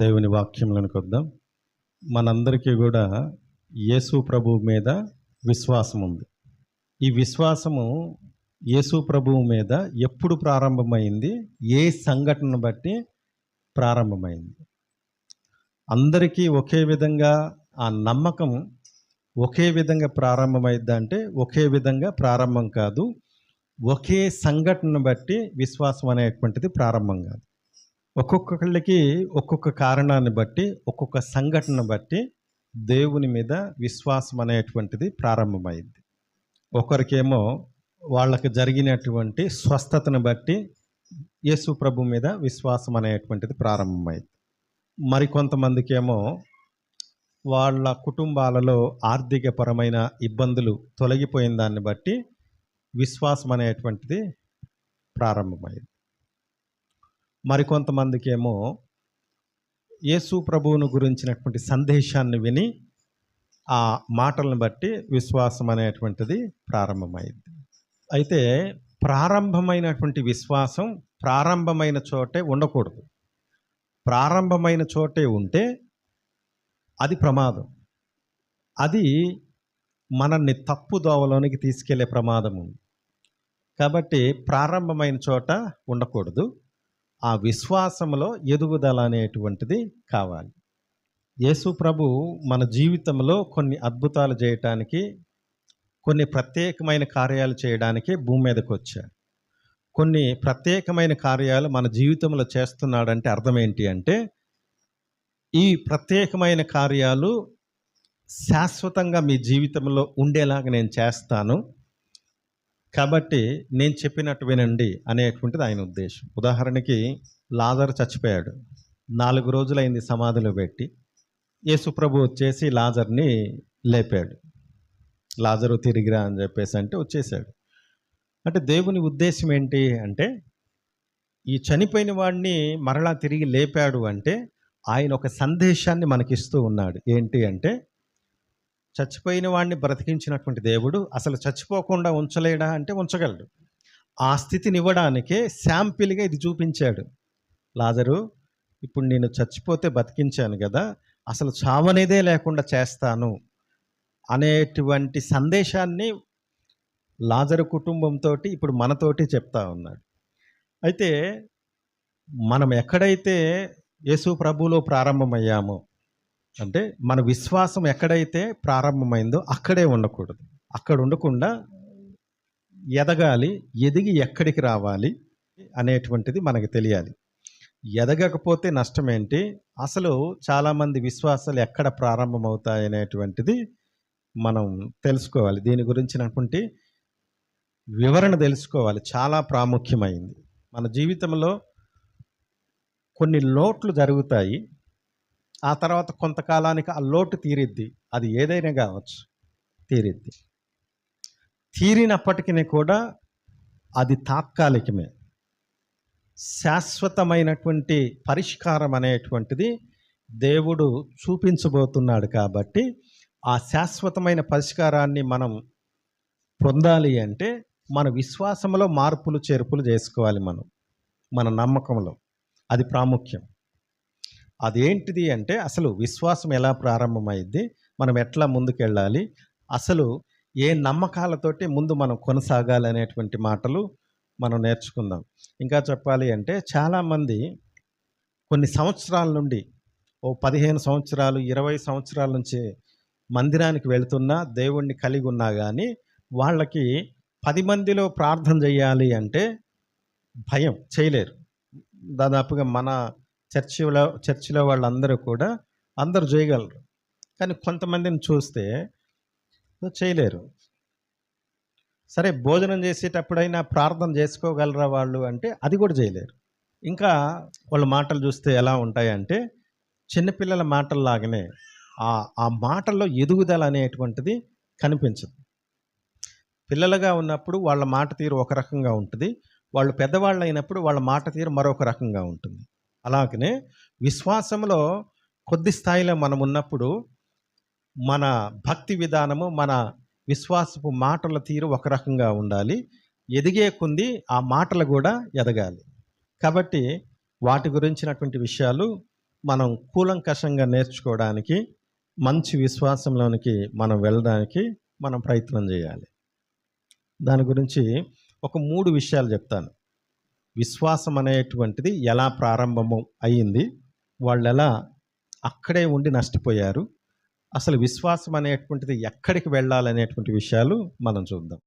దేవుని వాక్యంలోనికి వద్దాం మనందరికీ కూడా యేసు ప్రభువు మీద విశ్వాసం ఉంది. ఈ విశ్వాసము యేసు ప్రభువు మీద ఎప్పుడు ప్రారంభమైంది? ఏ సంఘటనను బట్టి ప్రారంభమైంది? అందరికీ ఒకే విధంగా ఆ నమ్మకం ఒకే విధంగా ప్రారంభమైద్ది అంటే ఒకే విధంగా ప్రారంభం కాదు. ఒకే సంఘటనను బట్టి విశ్వాసం అనేటువంటిది ప్రారంభం కాదు. ఒక్కొక్కళ్ళకి ఒక్కొక్క కారణాన్ని బట్టి ఒక్కొక్క సంఘటన బట్టి దేవుని మీద విశ్వాసం అనేటువంటిది ప్రారంభమైంది. ఒకరికేమో వాళ్ళకి జరిగినటువంటి స్వస్థతను బట్టి యేసు ప్రభు మీద విశ్వాసం అనేటువంటిది ప్రారంభమైంది. మరికొంతమందికి ఏమో వాళ్ళ కుటుంబాలలో ఆర్థికపరమైన ఇబ్బందులు తొలగిపోయిన దాన్ని బట్టి విశ్వాసం అనేటువంటిది ప్రారంభమైంది. మరికొంతమందికి ఏమో యేసు ప్రభువును గురించినటువంటి సందేశాన్ని విని ఆ మాటలను బట్టి విశ్వాసం అనేటువంటిది ప్రారంభమైంది. అయితే ప్రారంభమైనటువంటి విశ్వాసం ప్రారంభమైన చోటే ఉండకూడదు. ప్రారంభమైన చోటే ఉంటే అది ప్రమాదం. అది మనల్ని తప్పు దోవలోనికి తీసుకెళ్ళే ప్రమాదం ఉంది. కాబట్టి ప్రారంభమైన చోట ఉండకూడదు. ఆ విశ్వాసంలో ఎదుగుదల అనేటువంటిది కావాలి. యేసు ప్రభు మన జీవితంలో కొన్ని అద్భుతాలు చేయటానికి కొన్ని ప్రత్యేకమైన కార్యాలు చేయడానికి భూమి మీదకి వచ్చాడు. కొన్ని ప్రత్యేకమైన కార్యాలు మన జీవితంలో చేస్తున్నాడంటే అర్థం ఏంటి అంటే ఈ ప్రత్యేకమైన కార్యాలు శాశ్వతంగా మీ జీవితంలో ఉండేలాగా నేను చేస్తాను. కాబట్టి నేను చెప్పినట్టు వినండి అనేటువంటిది ఆయన ఉద్దేశం. ఉదాహరణకి లాజర్ చచ్చిపోయాడు. నాలుగు రోజులైంది సమాధిలో పెట్టి యేసుప్రభు వచ్చేసి లాజర్ని లేపాడు. లాజరు తిరిగిరా అని చెప్పేసి అంటే వచ్చేసాడు. అంటే దేవుని ఉద్దేశం ఏంటి అంటే ఈ చనిపోయిన వాడిని మరలా తిరిగి లేపాడు అంటే ఆయన ఒక సందేశాన్ని మనకిస్తూ ఉన్నాడు. ఏంటి అంటే చచ్చిపోయిన వాడిని బ్రతికించినటువంటి దేవుడు అసలు చచ్చిపోకుండా ఉంచలేడా అంటే ఉంచగలడు. ఆ స్థితిని ఇవ్వడానికే శాంపిల్గా ఇది చూపించాడు. లాజరు ఇప్పుడు నేను చచ్చిపోతే బతికించాను కదా అసలు చావనేదే లేకుండా చేస్తాను అనేటువంటి సందేశాన్ని లాజరు కుటుంబంతో ఇప్పుడు మనతోటి చెప్తా ఉన్నాడు. అయితే మనం ఎక్కడైతే యేసు ప్రభులో ప్రారంభమయ్యామో అంటే మన విశ్వాసం ఎక్కడైతే ప్రారంభమైందో అక్కడే ఉండకూడదు. అక్కడ ఉండకుండా ఎదగాలి ఎదిగి ఎక్కడికి రావాలి అనేటువంటిది మనకు తెలియాలి. ఎదగకపోతే నష్టం ఏంటి అసలు చాలామంది విశ్వాసాలు ఎక్కడ ప్రారంభమవుతాయి అనేటువంటిది మనం తెలుసుకోవాలి. దీని గురించినటువంటి వివరణ తెలుసుకోవాలి. చాలా ప్రాముఖ్యమైంది. మన జీవితంలో కొన్ని లోట్లు జరుగుతాయి. ఆ తర్వాత కొంతకాలానికి ఆ లోటు తీరిద్ది. అది ఏదైనా కావచ్చు తీరిద్ది. తీరినప్పటికీ కూడా అది తాత్కాలికమే. శాశ్వతమైనటువంటి పరిష్కారం అనేటువంటిది దేవుడు చూపించబోతున్నాడు కాబట్టి ఆ శాశ్వతమైన పరిష్కారాన్ని మనం పొందాలి అంటే మన విశ్వాసంలో మార్పులు చేర్పులు చేసుకోవాలి మనం మన నమ్మకంలో. అది ప్రాముఖ్యం. అదేంటిది అంటే అసలు విశ్వాసం ఎలా ప్రారంభమైంది మనం ఎట్లా ముందుకెళ్ళాలి? అసలు ఏ నమ్మకాలతోటి ముందు మనం కొనసాగాలి అనేటువంటి మాటలు మనం నేర్చుకుందాం. ఇంకా చెప్పాలి అంటే చాలామంది కొన్ని సంవత్సరాల నుండి ఓ పదిహేను సంవత్సరాలు ఇరవై సంవత్సరాల నుంచి మందిరానికి వెళ్తున్నా దేవుణ్ణి కలిగి ఉన్నా కానీ వాళ్ళకి పది మందిలో ప్రార్థన చేయాలి అంటే భయం చేయలేరు. దాదాపుగా మన చర్చిలో చర్చిలో వాళ్ళందరూ కూడా అందరూ చేయగలరు కానీ కొంతమందిని చూస్తే చేయలేరు. సరే భోజనం చేసేటప్పుడైనా ప్రార్థన చేసుకోగలరా వాళ్ళు? అంటే అది కూడా చేయలేరు. ఇంకా వాళ్ళ మాటలు చూస్తే ఎలా ఉంటాయంటే చిన్నపిల్లల మాటల్లాగానే ఆ ఆ మాటల్లో ఎదుగుదల అనేటువంటిది కనిపించదు. పిల్లలుగా ఉన్నప్పుడు వాళ్ళ మాట తీరు ఒక రకంగా ఉంటుంది. వాళ్ళు పెద్దవాళ్ళు అయినప్పుడు వాళ్ళ మాట తీరు మరొక రకంగా ఉంటుంది. అలాగనే విశ్వాసంలో కొద్ది స్థాయిలో మనం ఉన్నప్పుడు మన భక్తి విధానము మన విశ్వాసపు మాటల తీరు ఒక రకంగా ఉండాలి. ఎదిగే కొంది ఆ మాటలు కూడా ఎదగాలి. కాబట్టి వాటి గురించినటువంటి విషయాలు మనం కూలంకషంగా నేర్చుకోవడానికి మంచి విశ్వాసంలోనికి మనం వెళ్ళడానికి మనం ప్రయత్నం చేయాలి. దాని గురించి ఒక మూడు విషయాలు చెప్తాను. విశ్వాసం అనేటువంటిది ఎలా ప్రారంభము అయ్యింది వాళ్ళు ఎలా అక్కడే ఉండి నష్టపోయారు అసలు విశ్వాసం అనేటువంటిది ఎక్కడికి వెళ్ళాలనేటువంటి విషయాలు మనం చూద్దాం.